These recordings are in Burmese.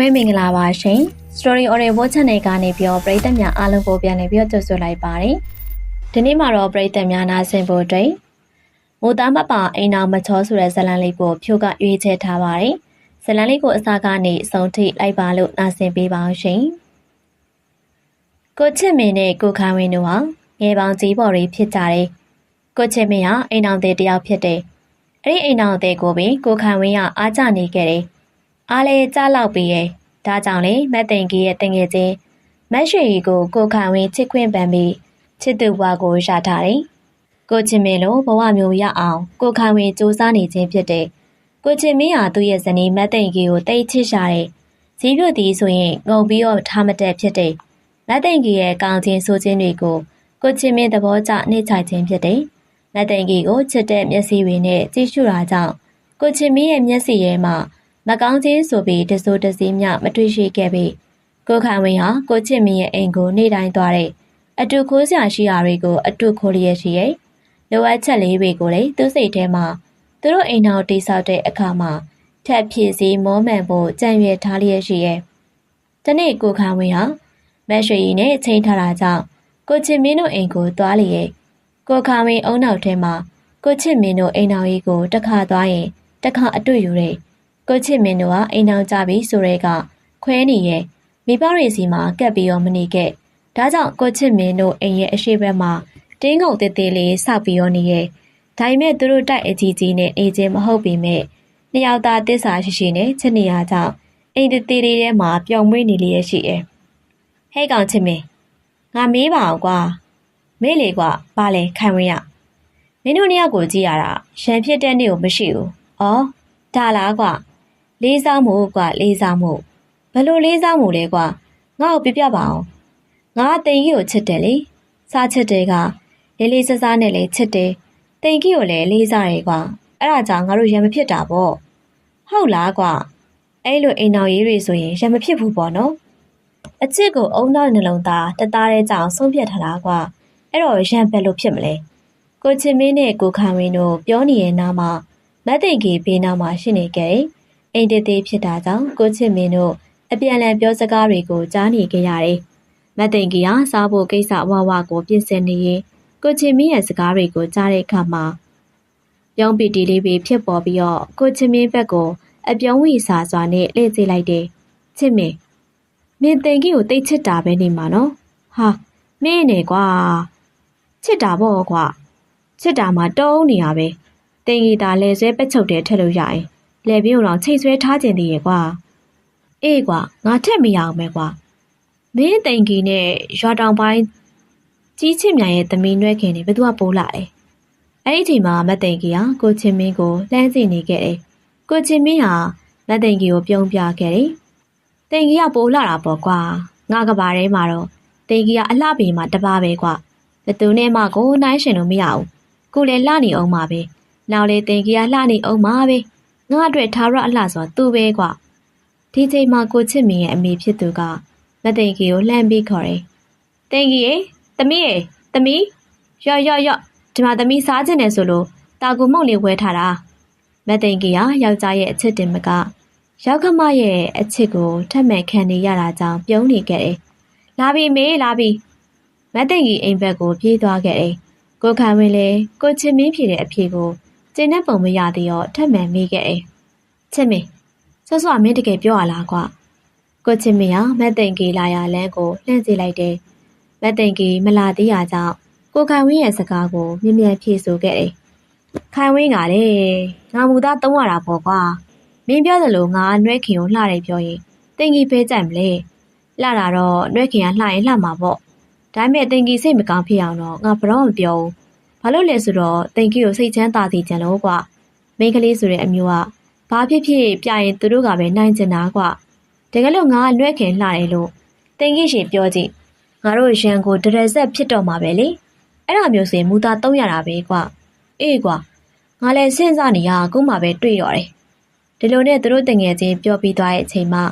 မဲမင်္ဂလာပါရှင် Story Audio Channel ကနေပြီးတော့ပရိသတ်များအားလုံးကိုပြန်လည်ပြီးတော့ကြိုဆိုလိုက်ပါတယ်ဒီနေ့မှာတော့ပရိသတ်များနားဆင်ဖို့အတွက်မူသားမပါအိမ်အောင်မချောဆိုတဲ့ဇာတ်လမ်းလေးကိုဖြိုးကရွေးချယ်ထားပါတယ်ဇာတ်လမ်းလေးကိုအစားကနေအဆုံးထိလိုက်ပါလို့နားဆင်ပေးပါအောင်ရှင်ကိုချစ်မင်းနဲ့ကိုခိုင်ဝင်းတို့ဟာငယ်ပေါင်ကြီးပေါ်တွေဖြစ်ကြတယ်ကိုချစ်မင်းဟာအိမ်အောင်တဲ့တယောက်ဖြစ်တယ်အဲ့ဒီအိမ်အောင်တဲ့ကိုပင်ကိုခိုင်ဝင်းကအားကြနေခဲ့တယ် အားလေကြားလောက်ပြီးရဲ့ဒါကြောင့်လေမတ်တင်ကြီးရဲ့တင်ငယ်ချင်းမတ်ရွှေကြီးကိုကိုခိုင်ဝင်းချစ်ခွင့်ပန်ပြီးချစ်သူဘွားကိုရထားတယ်ကိုချစ်မင်းလိုဘဝမျိုးရအောင်ကိုခိုင်ဝင်းစူးစမ်းနေခြင်းဖြစ်တယ်ကိုချစ်မင်းဟာသူ့ရဲ့ဇနီးမတ်တင်ကြီးကိုတိတ်ချစ်ရှာတယ်ဈေးပြတ်သည်ဆိုရင်ငုံပြီးတော့ထားမတက်ဖြစ်တယ်လက်သိန်ကြီးရဲ့ကောင်းခြင်းဆိုခြင်းတွေကိုကိုချင်မင်းသဘောကျနှိမ့်ချခြင်းဖြစ်တယ်။လက်သိန်ကြီးကိုချစ်တဲ့မျက်စိတွေနဲ့ကြည့်ရှုတာကြောင့်ကိုချင်မင်းရဲ့မျက်စိထဲမှာ မကောင်းခြင်းဆိုပြီးတစိုးတစည်းမြမတွေ့ရှိခဲ့ပြီးကိုခိုင်ဝင်းဟာကိုချင်မင်းရဲ့အိမ်ကိုနေတိုင်းသွားတဲ့အတူခိုးစရာရှိရာတွေကိုအတူခိုးလျက်ရှိရဲ့လိုအပ်ချက်လေးတွေကိုလည်းသူ့စိတ်ထဲမှာသူတို့အိမ်တော်တိဆောက်တဲ့အခါမှာထက်ဖြည့်စည်းမောမှန်ဖို့ကြံ့ရွယ်ထားလျက်ရှိရဲ့။ဒီနေ့ကိုခိုင်ဝင်းဟာမက်ရွှေရီနဲ့ချိန်ထားတာကြောင့်ကိုချစ်မင်းတို့အိမ်ကိုသွားလျက်ကိုခါမင်းအုံနောက်ထဲမှာကိုချစ်မင်းတို့အိမ်တော်ကြီးကိုတစ်ခါသွားရင်တစ်ခါအတွေ့ယူတယ် ကိုချစ်မင်းတို့ကအိမ်တော်ကြပြီဆိုရဲကခွဲနေရဲ့မိဘတွေစီမှာကပ်ပြီးတော့မနေခဲ့ဒါကြောင့်ကိုချစ်မင်းတို့အိမ်ရဲ့အရှိဘက်မှာတင်းငုံသေးသေးလေးစောက်ပြီးတော့နေရဲ့ဒါပေမဲ့သူတို့တိုက်အကြီးကြီးနဲ့အေးချင်းမဟုတ်ပေမဲ့နှစ်ယောက်သားတစ္ဆာရှိရှိနဲ့ချစ်နေရကြောင်းအိမ်သေးသေးလေးထဲမှာပျော်မွေ့နေလျက်ရှိရဲ့ဟဲ့ကောင်ချစ်မင်းငါမေးပါအောင်ကွာမေးလေကွာဘာလဲခိုင်ဝင်းရမင်းတို့နှစ်ယောက်ကိုကြည့်ရတာရန်ဖြစ်တဲ့နေ့ကိုမရှိဘူးဩဒါလားကွာ လေးစားမှုကွာလေးစားမှုဘလို့လေးစားမှုလဲကွာငါ့ကိုပြပြပါအောင်ငါတိန်ကြီးကိုချစ်တယ်လေစားချစ်တယ်ကလေးလေးစားစားနဲ့လေချစ်တယ်တိန်ကြီးကိုလည်းလေးစားတယ်ကွာအဲ့ဒါကြောင့်ငါတို့ရန်မဖြစ်တာပေါ့ဟုတ်လားကွာအဲ့လိုအိမ်တော်ရေးတွေဆိုရင်ရန်မဖြစ်ဘူးပေါ့နော်အချစ်ကိုအုံနောက်နှလုံးသားတသားတဲ့ကြောင်ဆုံးဖြတ်ထားတာကွာအဲ့တော့ရံဘယ်လိုဖြစ်မလဲကိုချင်မင်းနဲ့ကိုခံဝင်းတို့ပြောနေရဲ့နားမှာမတ်သိန်ကြီးဘေးနားမှာရှိနေခဲ့ အိမ်တသေးဖြစ်တာကြောင့်ကိုချင်မင်းတို့အပြန်အလှန်ပြောစကားတွေကိုကြားနေကြရတယ်မတ်သိန်ကြီးကစားဖို့ကိစ္စဝဝကိုပြင်ဆင်နေရင်ကိုချင်မင်းရဲ့စကားတွေကိုကြားတဲ့အခါမှာပြောင်းပီတီလေးပဲဖြစ်ပေါ်ပြီးတော့ကိုချင်မင်းဘက်ကိုအပြုံးဝီစာစွာနဲ့လှည့်စေလိုက်တယ်ချစ်မင်းမင်းတင်ကြီးကိုတိတ်ချစ်တာပဲနေမှာနော်ဟာမင်းနေကွာချစ်တာပေါ့ကွာချစ်တာမှတုံးနေရပဲတင်ကြီးသာလဲဆွဲပက်ချုပ်တယ်ထက်လို့ရရင် လဲပြင်းအောင်ချိန်ဆွဲထားခြင်းတည်းရဲ့ကွာအေးကွာငါထက်မရအောင်ပဲကွာမင်းတင်ကြီးနဲ့ရွာတောင်ပိုင်းကြီးချစ်မြိုင်ရဲ့သမီးနွဲခင်နေဘသူကပိုးလာတယ်အဲ့ဒီအချိန်မှာမတ်တင်ကြီးဟာကိုချင်းမင်းကိုလှမ်းစီနေခဲ့တယ်ကိုချင်းမင်းဟာမတ်တင်ကြီးကိုပြုံးပြခဲ့တယ်တင်ကြီးကပိုးလာတာပေါ့ကွာငါကဘာထဲမှာတော့တင်ကြီးကအလှပေမှာတပါပဲကွာဘသူနဲ့မှကိုနိုင်ရှင်လို့မရဘူးကိုလည်းလှနေအောင်ပါပဲနောက်လေတင်ကြီးကလှနေအောင်ပါပဲ ငါအတွက်ထားရအလှဆိုသူပဲကွာဒီချိန်မှာကိုချစ်မင်းရဲ့အမေဖြစ်သူကမတင်ကြီးကိုလှမ်းပြီးခေါ်တယ်တင်ကြီးရေသမီးရေသမီးရော့ရော့ရော့ဒီမှာသမီးစားခြင်းနဲ့ဆိုလို့တာကူမုံလေးဝဲထားတာမတင်ကြီးကယောက်ျားရဲ့အချစ်တင်မကရောက်ခမရဲ့အချစ်ကိုထက်မှန်ခံနေရတာကြောင့်ပြုံးနေခဲ့တယ်။လာပြီမေးလာပြီ။မတ်သိန်ကြီးအိမ်ဘက်ကိုပြေးသွားခဲ့တယ်။ကိုခံဝင်းလည်းကိုချင်မင်းဖြေတဲ့အဖြေကို ကျင်းတဲ့ပုံမရသေးတော့ထက်မှန်မိခဲ့တယ်။ချစ်မင်းဆော့ဆော့မင်းတကယ်ပြောရလားကွာ။ကိုချင်မင်းကမတ်သိန်ကြီးလာရလမ်းကိုလှမ်းစီလိုက်တယ်။မတ်သိန်ကြီးမလာသေးရကြောင့်ကိုခံဝင်းရဲ့စကားကိုမြင်မြန်ဖြေဆိုခဲ့တယ်။ခိုင်ဝင်းကလည်းငါမူသားသုံးရတာပေါ့ကွာ။မင်းပြောသလိုငါနှွဲခင်ကိုလှတယ်ပြောရင်တင်ကြီးဖဲကြိုက်မလဲလှတာတော့နှွဲခင်ကလှရင်လှမှာပေါ့ဒါပေမဲ့တင်ကြီးစိတ်မကောင်းဖြစ်အောင်တော့ငါဘရောမပြောဘူး ဘာလို့လဲဆိုတော့တင်ကြီးကိုစိတ်ချမ်းသာစေချင်လို့ကွာမိန်းကလေးဆိုတဲ့အမျိုးကဘာဖြစ်ဖြစ်ပြရင်သူတို့ကပဲနိုင်ချင်တာကွာတကယ်လို့ငါနှွဲခင်လှတယ်လို့တင်ကြီးရှင်ပြောကြည့်ငါတို့ရန်ကိုဒရဇက်ဖြစ်တော့မှာပဲလေအဲ့ဒါမျိုးဆိုရင်မူသားသုံးရတာပဲကွာအေးကွာငါလည်းစဉ်းစားနေရအခုမှပဲတွေ့ရတယ်ဒီလိုနဲ့သူတို့တငယ်ချင်းပြောပြီးသွားတဲ့အချိန်မှာ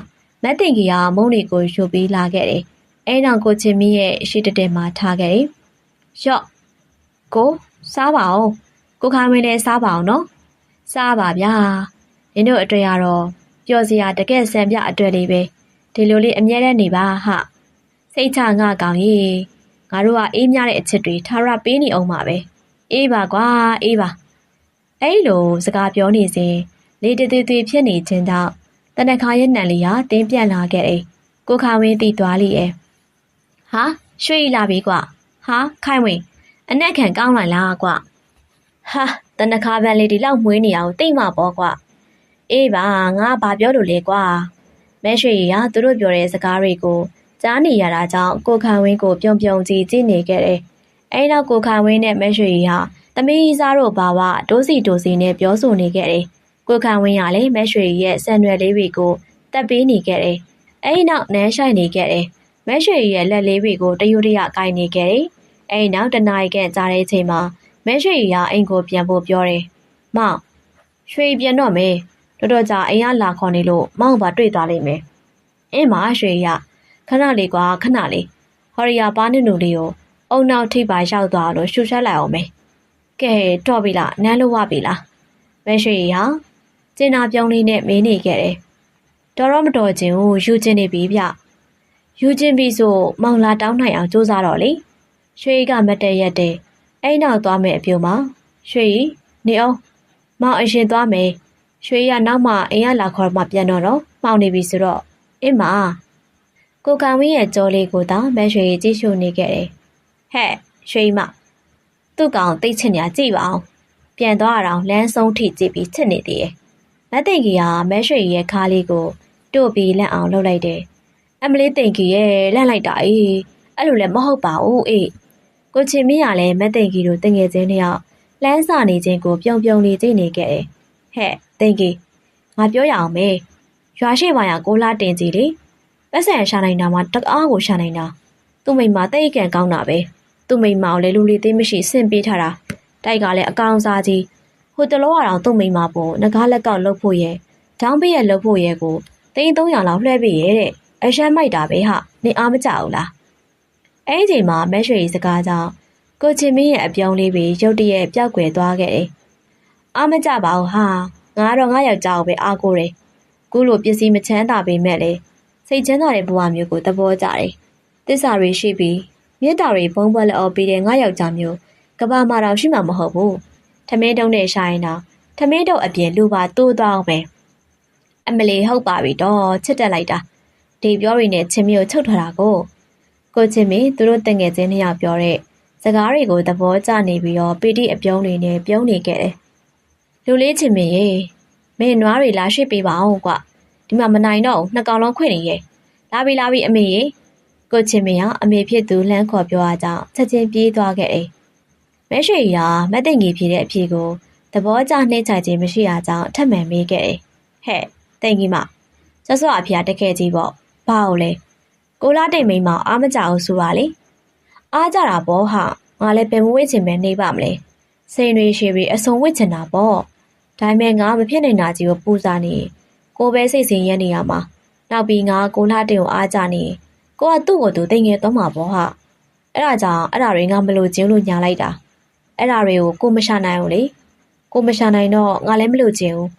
မတ်တင်ကြီးကမုံတွေကိုယူပြီးလာခဲ့တယ်။အဲနောက်ကိုချင်းမီရဲ့ရှိတတဲမှာထားခဲ့တယ်။ရော့ ကိုစားပါအောင်ကိုခိုင်မင်းလည်းစားပါအောင်နော်။စားပါဗျာ။နင်တို့အတွေ့ရတော့ပျော်စရာတကယ်ဆန်ပြအတွေ့လေးပဲဒီလိုလေးအမြဲတမ်းနေပါဟစိတ်ချငါကောင်ကြီးငါတို့ကအေးမြတဲ့အချစ်တွေထားရပေးနေအောင်ပါပဲအေးပါကွာအေးပါအဲ့လိုစကားပြောနေစဉ်လေတသေးသေးဖြစ်နေခြင်းကြောင့်တနခါရဲ့နံလေးဟာတင်းပြန့်လာခဲ့တယ်ကိုခါဝင်းတီသွားလိရဲ့ဟာရွှေလာပြီကွာဟာခိုင်ဝင် အနက်ခံကောင်းလိုက်လားကွာဟာတနခါပန်လေးဒီလောက်မွေးနေအောင်တိတ်မပေါ်ကွာအေးပါငါဘာပြောလို့လဲကွာမဲရွှေရီကသူတို့ပြောတဲ့စကားတွေကိုကြားနေရတာကြောင့်ကိုခန့်ဝင်းကိုပြုံပြုံကြည့်ကြည့်နေခဲ့တယ်။အဲဒီနောက်ကိုခန့်ဝင်းနဲ့မဲရွှေရီဟာသမီးစားတို့ဘာဝဒိုးစီဒိုးစီနဲ့ပြောဆိုနေခဲ့တယ်။ကိုခန့်ဝင်းကလည်းမဲရွှေရီရဲ့ဆန်ရွယ်လေးတွေကိုတက်ပေးနေခဲ့တယ်။အဲဒီနောက်နန်းဆိုင်နေခဲ့တယ်။မဲရွှေရီရဲ့လက်လေးတွေကိုတရွတရကိုင်နေခဲ့တယ်။ အဲဒီနောက်တနာရီခန့်ကြာတဲ့အချိန်မှာမဲရွှေရီကအိမ်ကိုပြန်ဖို့ပြောတယ်။မောင်ရွှေပြန်တော့မယ်။တော်တော်ကြာအိမ်ကလာခေါ်နေလို့မောင်ပါတွေ့သွားလိမ့်မယ်။အင်းမရွှေရခဏလေးကွာခဏလေးဟော်ရီယာပါနုနုလေးကိုအုံနောက်ထိပ်ပါရောက်သွားလို့ရှူရှက်လိုက်အောင်မယ်။ကဲတော့ပြီလားနန်းလို့ဝပြီလား။မဲရွှေရကျင်နာပြုံးလေးနဲ့မင်းနေခဲ့တယ်။တော်တော့မတော်ခြင်းကိုယူကျင်နေပြီဗျ။ယူကျင်ပြီဆိုမောင်လာတောင်းနိုင်အောင်စူးစမ်းတော့လေ။ ရွှေကမတည့်ရက်တဲ့အဲ့နောက်သွားမယ်အပြုံမှာရွှေနေအောင်မောင်အရင်သွားမယ်။ရွှေရနောက်မှအိမ်ကလာခေါ်မှပြန်တော့တော့မှောင်နေပြီဆိုတော့အင်းမကိုကံဝင်းရဲ့ကြောလေးကိုတောင်မက်ရွှေကြည့်ရှုနေခဲ့တယ်။ဟဲ့ရွှေမသူ့ကောင်သိချင်ညာကြည့်ပါအောင်။ပြန်သွားအောင်လမ်းဆုံးထိကြည့်ပြီးချစ်နေသေးတယ်။မတ်သိန်ကြီးကမက်ရွှေရဲ့ခါလေးကိုတို့ပြီးလက်အောင်လှုပ်လိုက်တယ်။အမလေးသိန်ကြီးရဲ့လန့်လိုက်တာအေးအဲ့လိုလည်းမဟုတ်ပါဘူးအေး ကိုချင်မင်းကလည်းမတ်သိန်ကြီးတို့တငယ်ချင်းတယောက်လမ်းစာနေခြင်းကိုပြုံပြုံလေးကြည့်နေခဲ့တယ်။ဟဲ့သိန်ကြီးငါပြောရအောင်မေးရွာရှိပါရကိုလာတင်ကြီးလေပတ်စံရှာနိုင်တာမှတအားကိုရှာနိုင်တာသူ့မိမတိတ်ကန်ကောင်းတာပဲသူ့မိမကိုလည်းလူလီသေးမရှိဆင့်ပေးထားတာတိုက်ကလည်းအကောင်စားကြီးဟိုတလောအောင်သူ့မိမပေါ်ငကားလက်ကောက်လှုပ်ဖို့ရဲ့ဒေါင်းပေးရလှုပ်ဖို့ရဲ့ကိုသိန်း300လောက်လှည့်ပေးရဲ့တဲ့အရှမ်းမိုက်တာပဲဟာနေအားမကြဘူးလား အဲ့ဒီချိန်မှာမက်ရွှေစကားကြောင့်ကိုချင်မင်းရဲ့အပြောင်းလေးပဲရုတ်တရက်ပျောက်ကွယ်သွားခဲ့တယ်အားမကြပါဘူးဟာငါတော့ငါယောက်ျားကိုပဲအားကိုးတယ်ခုလိုပစ္စည်းမချမ်းသာပေမဲ့လည်းစိတ်ချမ်းသာတဲ့ဘဝမျိုးကိုသဘောကျတယ်။တစ္ဆာတွေရှိပြီးမြေတာတွေဘုံဘွက်လက်အော်ပြီးတဲ့ငါယောက်ျားမျိုးကဘာမာတော်ရှိမှာမဟုတ်ဘူး။ထမင်းတုံးနဲ့ရှိုင်းတော့ထမင်းတုံးအပြင်လူပါတိုးသွားအောင်ပဲ။အမလီဟုတ်ပါပြီတော့ချစ်တက်လိုက်တာ။ဒီပြောတွေနဲ့ချင်းမျိုးချုပ်ထွက်တာကို ကိုချင်းမီသူတို့တငယ်ချင်းနှစ်ယောက်ပြောတဲ့စကားတွေကိုသဘောကျနေပြီးတော့ပီတိအပြုံးတွေနဲ့ပြုံးနေခဲ့တယ်။လူလေးချင်းမင်းရေမင်းနွားတွေလာရှိပေးပါအောင်ကွဒီမှာမနိုင်တော့နှစ်ကောင်လုံးခွင့်နေရဲ့လာပြီလာပြီအမေရေကိုချင်းမင်းကအမေဖြစ်သူလှမ်းခေါ်ပြောအားကြောင့်ချက်ချင်းပြေးသွားခဲ့တယ်မဲရွှေရာမတ်သိငီဖြေတဲ့အဖြေကိုသဘောကျနှိမ့်ချခြင်းမရှိအားကြောင့်ထပ်မံမေးခဲ့တယ်ဟဲ့တိန်ကြီးမဆွဆွအဖေကတကယ်ကြီးပေါ့ဘာလို့လဲ ကိုလာတိတ်မိန်မအားမကြအောင်ဆိုပါလေအားကြတာပေါ့ဟာငါလည်းပင်မဝေ့ချင်ပဲနေပါမလဲစိန်တွေရှည်ပြီးအစုံဝစ်ချင်တာပေါ့ဒါပေမဲ့ငါမဖြစ်နိုင်တာကြီးကိုပူစားနေကိုပဲစိတ်ဆင်းရဲနေရမှာနောက်ပြီးငါကိုလှတင်ကိုအားကြနေကိုကသူ့ကိုသူတိမ်ငယ်တော့မှာပေါ့ဟာအဲ့ဒါကြောင့်အဲ့ဒါတွေငါမလို့ချင်းလို့ညာလိုက်တာအဲ့ဒါတွေကိုကိုမရှာနိုင်ဘူးလေကိုမရှာနိုင်တော့ငါလည်းမလို့ချင်းဘူး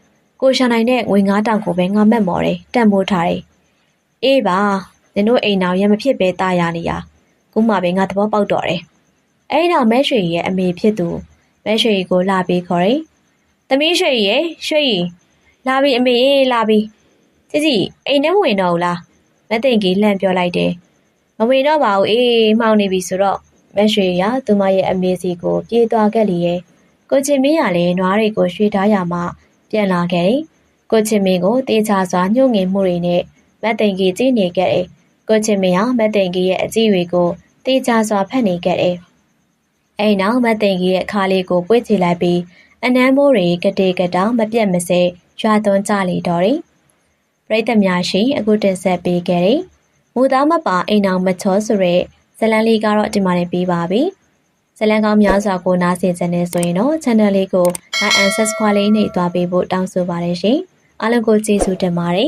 ကိုရှာနိုင်တဲ့ငွေ9တောင်ကိုပဲငါမက်မော်တယ်တန်မိုးထားတယ်အေးပါ နင်တို့အိမ်တော်ရမဖြစ်ပဲตายရနေရခုမှပဲငါသဘောပေါက်တော့တယ်အဲ့တော့မဲရွှေရဲ့အမေဖြစ်သူမဲရွှေကိုလာပြီးခေါ်တယ်သမီးရွှေရဲ့ရွှေလာပြီအမေလာပြီစီစီအိမ်ထဲမဝင်တော့ဘူးလားမသိင်ကြီးလှမ်းပြောလိုက်တယ်မဝင်တော့ပါဘူးအေးမှောင်နေပြီဆိုတော့မက်ရွှေရသူမရဲ့အမေစီကိုပြေးသွားခဲ့လေရဲ့ကိုချင်မင်းရလည်းနွားတွေကိုရွှေထားရမှပြန်လာခဲ့တယ်ကိုချင်မင်းကိုတေချာစွာညှို့ငင်မှုတွေနဲ့မတ်သိင်ကြီးကြည့်နေခဲ့တယ် ကိုချင်မင်းဟာမတ်သိင်ကြီးရဲ့အကြည့်တွေကိုတေချာစွာဖတ်နေခဲ့တယ်အိမ်နောက်မတ်သိင်ကြီးရဲ့ခါလေးကိုပွေ့ချလိုက်ပြီးအနမ်းမိုးတွေကတေကတောင်မပြတ်မစဲရွာသွန်းကြလေတော့တယ်။ပရိသတ်များရှိအခုတင်ဆက်ပေးခဲ့တဲ့မူသားမပါအိမ်အောင်မချောဆိုတဲ့ဇလန်လေးကတော့ဒီမှာနေပြီးပါပြီ။ဇလန်ကောင်းများစွာကိုနားဆင်ကြနေဆိုရင်တော့ channel လေးကို like and subscribe လေးနှိပ်သွားပေးဖို့တောင်းဆိုပါတယ်ရှင်။အားလုံးကိုကျေးဇူးတင်ပါတယ်။